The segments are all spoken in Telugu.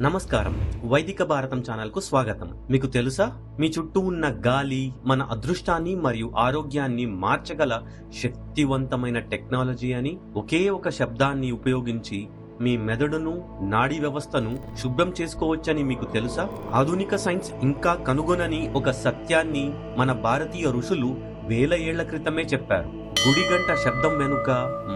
నమస్కారం. వైదిక భారతం ఛానల్కు స్వాగతం. మీకు తెలుసా? మీ చుట్టూ ఉన్న గాలి మన అదృష్టాన్ని మరియు ఆరోగ్యాన్ని మార్చగల శక్తివంతమైన టెక్నాలజీ అని ఒకే ఒక శబ్దాన్ని ఉపయోగించి మీ మెదడును నాడీ వ్యవస్థను శుభ్రం చేసుకోవచ్చని మీకు తెలుసా? ఆధునిక సైన్స్ ఇంకా కనుగొనని ఒక సత్యాన్ని మన భారతీయ ఋషులు వేల ఏళ్ళ క్రితమే చెప్పారు. గుడిగంట శబ్దం వెనుక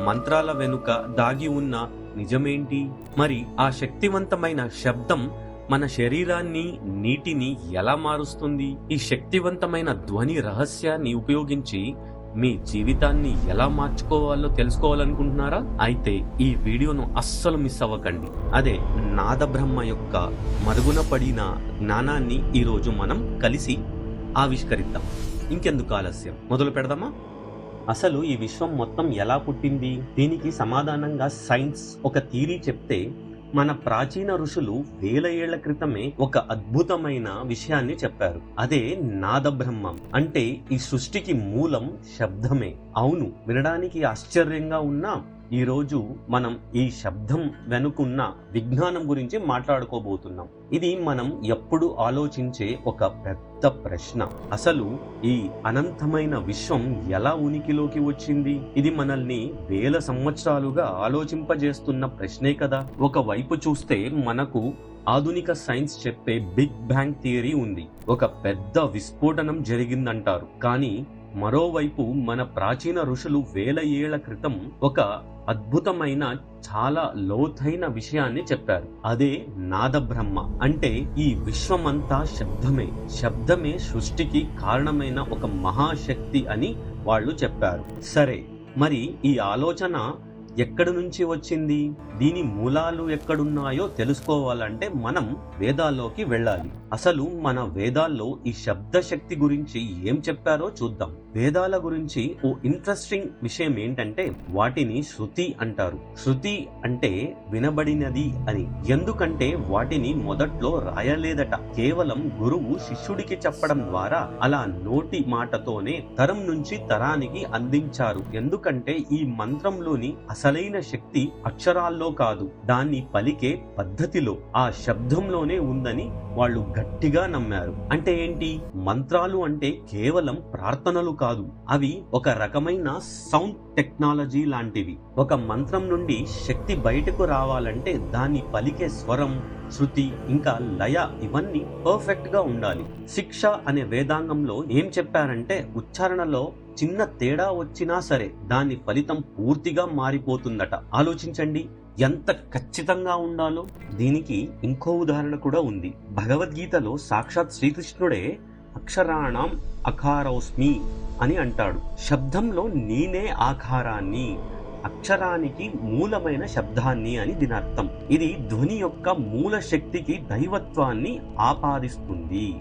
మంత్రాల వెనుక దాగి ఉన్న నిజమేంటి? మరి ఆ శక్తివంతమైన శబ్దం మన శరీరాన్ని నీటిని ఎలా మారుస్తుంది? ఈ శక్తివంతమైన ధ్వని రహస్యాన్ని ఉపయోగించి మీ జీవితాన్ని ఎలా మార్చుకోవాలో తెలుసుకోవాలనుకుంటున్నారా? అయితే ఈ వీడియోను అస్సలు మిస్ అవ్వకండి. అదే నాదబ్రహ్మ యొక్క మరుగున పడిన జ్ఞానాన్ని ఈరోజు మనం కలిసి ఆవిష్కరిద్దాం. ఇంకెందుకు ఆలస్యం? మొదలు పెడదామా? అసలు ఈ విశ్వం మొత్తం ఎలా పుట్టింది? దీనికి సమాధానంగా సైన్స్ ఒక థీరీ చెప్తే మన ప్రాచీన ఋషులు వేల ఏళ్ళ క్రితమే ఒక అద్భుతమైన విషయాన్ని చెప్పారు. అదే నాద బ్రహ్మం అంటే ఈ సృష్టికి మూలం శబ్దమే. అవును వినడానికి ఆశ్చర్యంగా ఉన్నా ఈరోజు మనం ఈ శబ్దం వెనుకున్న విజ్ఞానం గురించి మాట్లాడుకోబోతున్నాం. ఇది మనం ఎప్పుడు ఆలోచించే ఒక పెద్ద ప్రశ్న. అసలు ఈ అనంతమైన విశ్వం ఎలా ఉనికిలోకి వచ్చింది? ఇది మనల్ని వేల సంవత్సరాలుగా ఆలోచింపజేస్తున్న ప్రశ్నే కదా. ఒక వైపు చూస్తే మనకు ఆధునిక సైన్స్ చెప్పే బిగ్ బ్యాంగ్ థియరీ ఉంది. ఒక పెద్ద విస్ఫోటనం జరిగిందంటారు. కానీ మరోవైపు మన ప్రాచీన ఋషులు వేల ఏళ్ళ క్రితం ఒక అద్భుతమైన చాలా లోతైన విషయాన్ని చెప్పారు. అదే నాదబ్రహ్మ. అంటే ఈ విశ్వమంతా శబ్దమే. శబ్దమే సృష్టికి కారణమైన ఒక మహాశక్తి అని వాళ్ళు చెప్పారు. సరే మరి ఈ ఆలోచన ఎక్కడి నుంచి వచ్చింది? దీని మూలాలు ఎక్కడున్నాయో తెలుసుకోవాలంటే మనం వేదాల్లోకి వెళ్ళాలి. అసలు మన వేదాల్లో ఈ శబ్ద శక్తి గురించి ఏం చెప్పారో చూద్దాం. వేదాల గురించి ఓ ఇంట్రెస్టింగ్ విషయం ఏంటంటే వాటిని శృతి అంటారు. శృతి అంటే వినబడినది అని. ఎందుకంటే వాటిని మొదట్లో రాయలేదట. కేవలం గురువు శిష్యుడికి చెప్పడం ద్వారా అలా నోటి మాటతోనే తరం నుంచి తరానికి అందించారు. ఎందుకంటే ఈ మంత్రంలోని అసలు అసలైన శక్తి అక్షరాల్లో కాదు. దాన్ని పలికే పద్ధతిలో ఆ శబ్దంలోనే ఉందని వాళ్ళు గట్టిగా నమ్మారు. అంటే ఏంటి? మంత్రాలు అంటే కేవలం ప్రార్థనలు కాదు. అవి ఒక రకమైన సౌండ్ టెక్నాలజీ లాంటివి. ఒక మంత్రం నుండి శక్తి బయటకు రావాలంటే దాన్ని పలికే స్వరం శృతి ఇంకా లయ ఇవన్నీ పర్ఫెక్ట్గా ఉండాలి. శిక్ష అనే వేదాంగంలో ఏం చెప్పారంటే ఉచ్చారణలో చిన్న తేడా వచ్చినా సరే దాని ఫలితం పూర్తిగా మారిపోతుందట. ఆలోచించండి. ఎంత ఖచ్చితంగా ఉండాలో దీనికి ఇంకో ఉదాహరణ కూడా ఉంది. భగవద్గీతలో సాక్షాత్ శ్రీకృష్ణుడే అక్షరాణం అకారౌస్మి అని అంటాడు. శబ్దంలో నేనే ఆకారాన్ని అక్షరానికి మూలమైన శబ్దాన్ని అని దీని అర్థం. ఇది ధ్వని యొక్క మూల శక్తికి దైవత్వాన్ని ఆపాదిస్తుంది.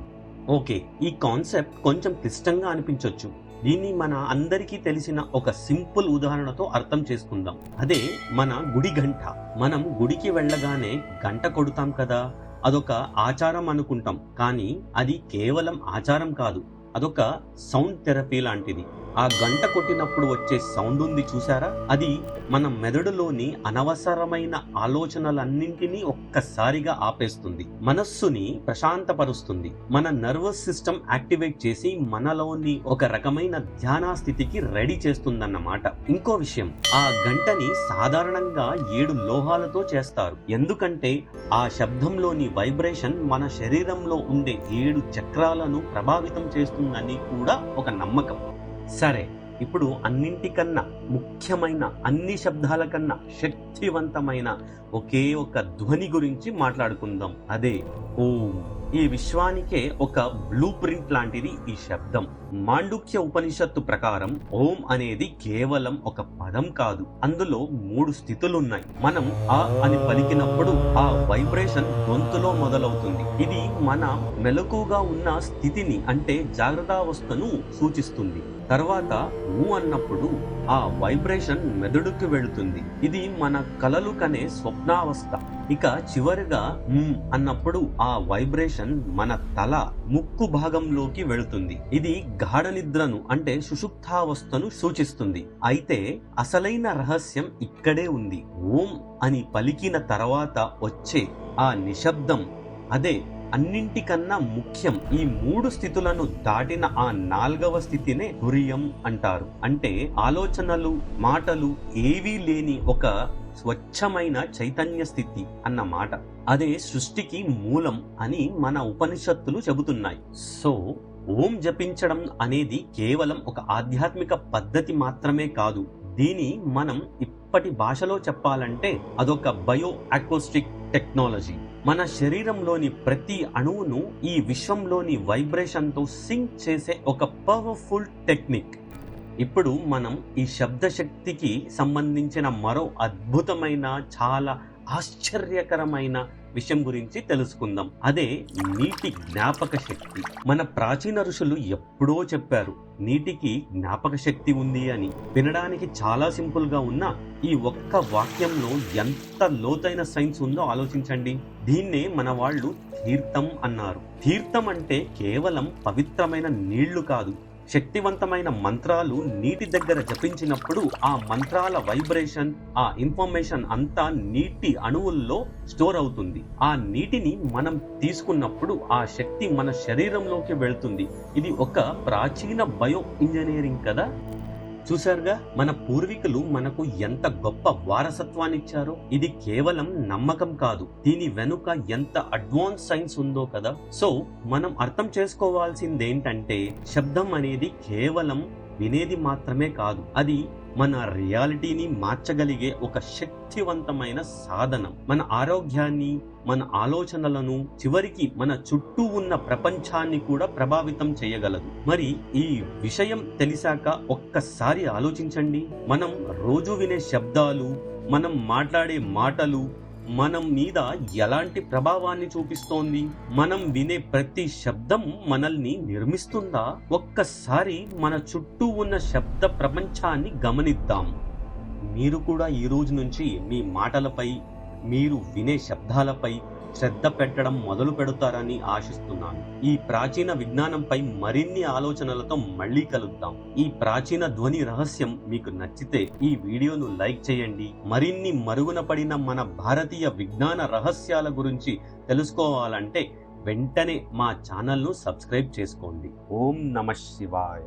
ఓకే ఈ కాన్సెప్ట్ కొంచెం క్లిష్టంగా అనిపించవచ్చు దీన్ని మన అందరికీ తెలిసిన ఒక సింపుల్ ఉదాహరణతో అర్థం చేసుకుందాం. అదే మన గుడి గంట. మనం గుడికి వెళ్ళగానే గంట కొడుతాం కదా? అదొక ఆచారం అనుకుంటాం. కానీ అది కేవలం ఆచారం కాదు. అదొక సౌండ్ థెరపీ లాంటిది. ఆ గంట కొట్టినప్పుడు వచ్చే సౌండ్ ఉంది చూసారా అది మన మెదడులోని అనవసరమైన ఆలోచనలన్నింటినీ ఒక్కసారిగా ఆపేస్తుంది. మనస్సుని ప్రశాంతపరుస్తుంది. మన నర్వస్ సిస్టమ్ యాక్టివేట్ చేసి మనలోని ఒక రకమైన ధ్యాన స్థితికి రెడీ చేస్తుందన్నమాట. ఇంకో విషయం ఆ గంటని సాధారణంగా ఏడు లోహాలతో చేస్తారు. ఎందుకంటే ఆ శబ్దంలోని వైబ్రేషన్ మన శరీరంలో ఉండే ఏడు చక్రాలను ప్రభావితం చేస్తుందని కూడా ఒక నమ్మకం. సరే ఇప్పుడు అన్నింటికన్నా ముఖ్యమైన అన్ని శబ్దాల కన్నా శక్తివంతమైన ఒకే ఒక ధ్వని గురించి మాట్లాడుకుందాం. అదే ఓం. ఈ విశ్వానికే ఒక బ్లూ ప్రింట్ లాంటిది ఈ శబ్దం. మాండుక్య ఉపనిషత్తు ప్రకారం ఓం అనేది కేవలం ఒక పదం కాదు అందులో మూడు స్థితులున్నాయి. మనం ఆ అని పలికినప్పుడు ఆ వైబ్రేషన్ గొంతులో మొదలవుతుంది. ఇది మన మెలకుగా ఉన్న స్థితిని అంటే జాగ్రత్తావస్థను సూచిస్తుంది. తర్వాత ఊ అన్నప్పుడు ఆ వైబ్రేషన్ మెదడుకి వెళుతుంది. ఇది మన కలలు కనే స్వప్నావస్థ. ఇక చివరిగా అన్నప్పుడు ఆ వైబ్రేషన్ మన తల ముక్కు భాగంలోకి వెళుతుంది. ఇది గాఢ నిద్రను అంటే సుషుప్తావస్థను సూచిస్తుంది. అయితే అసలైన రహస్యం ఇక్కడే ఉంది. ఓం అని పలికిన తర్వాత వచ్చే ఆ నిశ్శబ్దం. అదే అన్నింటికన్నా ముఖ్యం ఈ మూడు స్థితులను దాటిన ఆ నాల్గవ స్థితినే తురియం అంటారు. అంటే ఆలోచనలు మాటలు ఏవీ లేని ఒక స్వచ్ఛమైన చైతన్య స్థితి అన్న మాట అదే సృష్టికి మూలం అని మన ఉపనిషత్తులు చెబుతున్నాయి. సో ఓం జపించడం అనేది కేవలం ఒక ఆధ్యాత్మిక పద్ధతి మాత్రమే కాదు. దీని మనం ఇప్పటి భాషలో చెప్పాలంటే అదొక బయో అకోస్టిక్ టెక్నాలజీ. మన శరీరంలోని ప్రతి అణువును ఈ విశ్వంలోని వైబ్రేషన్తో సింక్ చేసే ఒక పవర్ఫుల్ టెక్నిక్. ఇప్పుడు మనం ఈ శబ్ద శక్తికి సంబంధించిన మరో అద్భుతమైన చాలా ఆశ్చర్యకరమైన విషయం గురించి తెలుసుకుందాం. అదే నీటి జ్ఞాపక శక్తి. మన ప్రాచీన ఋషులు ఎప్పుడో చెప్పారు నీటికి జ్ఞాపక శక్తి ఉంది అని. వినడానికి చాలా సింపుల్గా ఉన్న ఈ ఒక్క వాక్యంలో ఎంత లోతైన సైన్స్ ఉందో ఆలోచించండి. దీన్నే మన వాళ్ళు తీర్థం అన్నారు. తీర్థం అంటే కేవలం పవిత్రమైన నీళ్ళు కాదు శక్తివంతమైన మంత్రాలు నీటి దగ్గర జపించినప్పుడు ఆ మంత్రాల వైబ్రేషన్ ఆ ఇన్ఫర్మేషన్ అంతా నీటి అణువుల్లో స్టోర్ అవుతుంది. ఆ నీటిని మనం తీసుకున్నప్పుడు ఆ శక్తి మన శరీరంలోకి వెళ్తుంది. ఇది ఒక ప్రాచీన బయో ఇంజనీరింగ్ కదా? చూశారుగా మన పూర్వీకులు మనకు ఎంత గొప్ప వారసత్వాన్ని ఇచ్చారో ఇది కేవలం నమ్మకం కాదు. దీని వెనుక ఎంత అడ్వాన్స్ సైన్స్ ఉందో కదా. సో మనం అర్థం చేసుకోవాల్సిందేంటంటే శబ్దం అనేది కేవలం వినేది మాత్రమే కాదు. అది మన రియాలిటీని మార్చగలిగే ఒక శక్తివంతమైన సాధనం. మన ఆరోగ్యాన్ని మన ఆలోచనలను చివరికి మన చుట్టూ ఉన్న ప్రపంచాన్ని కూడా ప్రభావితం చేయగలదు. మరి ఈ విషయం తెలిసాక ఒక్కసారి ఆలోచించండి. మనం రోజు వినే శబ్దాలు మనం మాట్లాడే మాటలు మనం మీద ఎలాంటి ప్రభావాన్ని చూపిస్తోంది? మనం వినే ప్రతి శబ్దం మనల్ని నిర్మిస్తుందా? ఒక్కసారి మన చుట్టూ ఉన్న శబ్ద ప్రపంచాన్ని గమనిద్దాం. మీరు కూడా ఈ రోజు నుంచి మీ మాటలపై మీరు వినే శబ్దాలపై శ్రద్ధ పెట్టడం మొదలు పెడతారని ఆశిస్తున్నాను. ఈ ప్రాచీన విజ్ఞానంపై మరిన్ని ఆలోచనలతో మళ్ళీ కలుద్దాం. ఈ ప్రాచీన ధ్వని రహస్యం మీకు నచ్చితే ఈ వీడియోను లైక్ చేయండి. మరిన్ని మరుగున పడిన మన భారతీయ విజ్ఞాన రహస్యాల గురించి తెలుసుకోవాలంటే వెంటనే మా ఛానల్ను సబ్స్క్రైబ్ చేసుకోండి. ఓం నమ శివాయ.